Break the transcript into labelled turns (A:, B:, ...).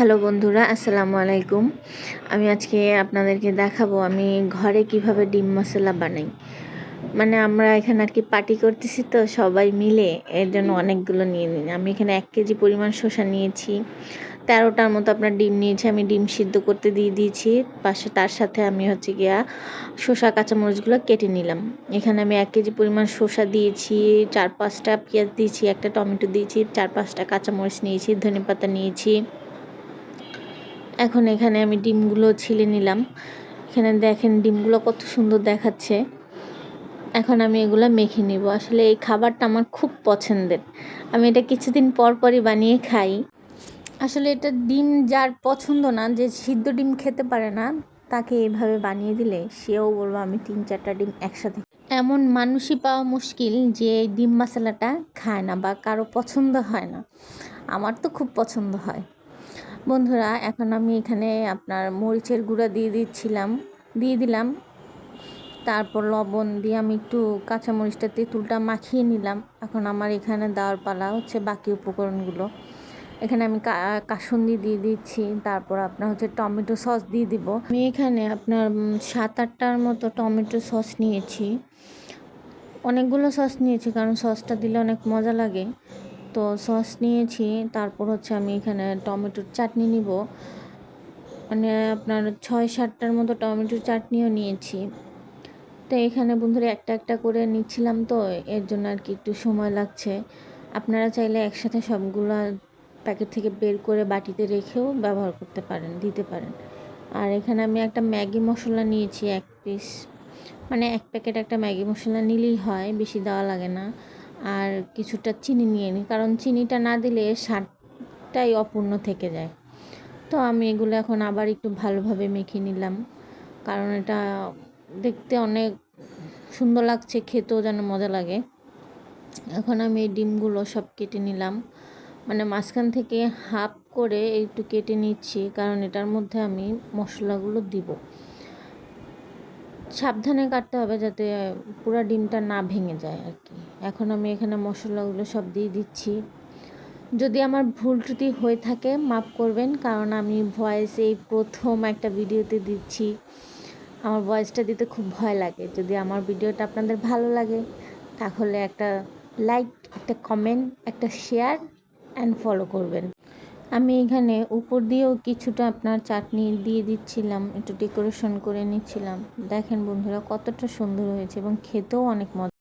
A: Hello বন্ধুরা, আসসালামু আলাইকুম। আমি আজকে আপনাদেরকে দেখাবো আমি ঘরে কীভাবে ডিম মশলা বানাই। মানে আমরা এখানে আর কি পার্টি করতেছি তো সবাই মিলে, এর জন্য অনেকগুলো নিয়ে নিই। আমি এখানে এক কেজি পরিমাণ শসা নিয়েছি, তেরোটার মতো আপনার ডিম নিয়েছি, আমি ডিম সিদ্ধ করতে দিয়ে দিয়েছি। পাশে তার সাথে আমি হচ্ছে গিয়া শসা, কাঁচামরিচগুলো কেটে নিলাম। এখানে আমি এক কেজি পরিমাণ শসা দিয়েছি, চার পাঁচটা পেঁয়াজ দিয়েছি, একটা টমেটো দিয়েছি, চার পাঁচটা কাঁচামরিচ নিয়েছি ধনে পাতা নিয়েছি এখন এখানে আমি ডিমগুলো ছিলে নিলাম। এখানে দেখেন ডিমগুলো কত সুন্দর দেখাচ্ছে। এখন আমি এগুলো মেখে নিব। আসলে এই খাবারটা আমার খুব পছন্দের। আমি এটা কিছুদিন পর পরই বানিয়ে খাই। আসলে এটা ডিম যার পছন্দ না, যে সিদ্ধ ডিম খেতে পারে না, তাকে এভাবে বানিয়ে দিলে সেও বলব আমি তিন চারটা ডিম একসাথে এমন মানুষই পাওয়া মুশকিল যে ডিম মশলাটা খায় না বা কারও পছন্দ হয় না। আমার তো খুব পছন্দ হয়। বন্ধুরা, এখন আমি এখানে আপনার মরিচের গুঁড়া দিয়ে দিচ্ছিলাম, দিয়ে দিলাম। তারপর লবণ দিয়ে আমি একটু কাঁচামরিচটা, তেঁতুলটা মাখিয়ে নিলাম। এখন আমার এখানে দেওয়ার পালা হচ্ছে বাকি উপকরণগুলো। এখানে আমি কাসুন্দি দিয়ে দিচ্ছি, তারপর আপনার হচ্ছে টমেটো সস দিয়ে দিব। আমি এখানে আপনার সাত আটটার মতো টমেটো সস নিয়েছি। অনেকগুলো সস নিয়েছি, কারণ সসটা দিলে অনেক মজা লাগে। তো সস নিয়েছি, তারপর হচ্ছে আমি এখানে টমেটোর চাটনি নিব। মানে আপনার ছয় সাতটার মতো টমেটোর চাটনিও নিয়েছি। তো এখানে বন্ধুরা একটা একটা করে নিচ্ছিলাম তো, এর জন্য আর কি একটু সময় লাগছে। আপনারা চাইলে একসাথে সবগুলো প্যাকেট থেকে বের করে বাটিতে রেখেও ব্যবহার করতে পারেন, দিতে পারেন। আর এখানে আমি একটা ম্যাগি মশলা নিয়েছি, এক পিস। মানে এক প্যাকেট একটা ম্যাগি মশলা নিলেই হয়, বেশি দেওয়া লাগে না। আর কিছুটা চিনি নিয়ে নিই, কারণ চিনিটা না দিলে স্বাদটাই অপূর্ণ থেকে যায়। তো আমি এগুলো এখন আবার একটু ভালোভাবে মেখে নিলাম, কারণ এটা দেখতে অনেক সুন্দর লাগছে, খেতেও যেন মজা লাগে। এখন আমি এই ডিমগুলো সব কেটে নিলাম মানে মাঝখান থেকে হাফ করে একটু কেটে নিচ্ছি, কারণ এটার মধ্যে আমি মশলাগুলো দিব। সাবধানে কাটতে হবে যাতে পুরো ডিমটা না ভেঙে যায় আর কি। এখন আমি এখানে মশলাগুলো সব দিয়ে দিচ্ছি। যদি আমার ভুল ত্রুটি হয়ে থাকে, মাফ করবেন, কারণ আমি ভয়েস এই প্রথম একটা ভিডিওতে দিচ্ছি। আমার ভয়েসটা দিতে খুব ভয় লাগে। যদি আমার ভিডিওটা আপনাদের ভালো লাগে, তাহলে একটা লাইক, একটা কমেন্ট, একটা শেয়ার অ্যান্ড ফলো করবেন। আমি এখানে উপর দিয়েও কিছুটা আপনার চাটনি দিয়ে দিচ্ছিলাম, একটু ডেকোরেশন করে নিচ্ছিলাম। দেখেন বন্ধুরা কতটা সুন্দর হয়েছে এবং খেতেও অনেক মজা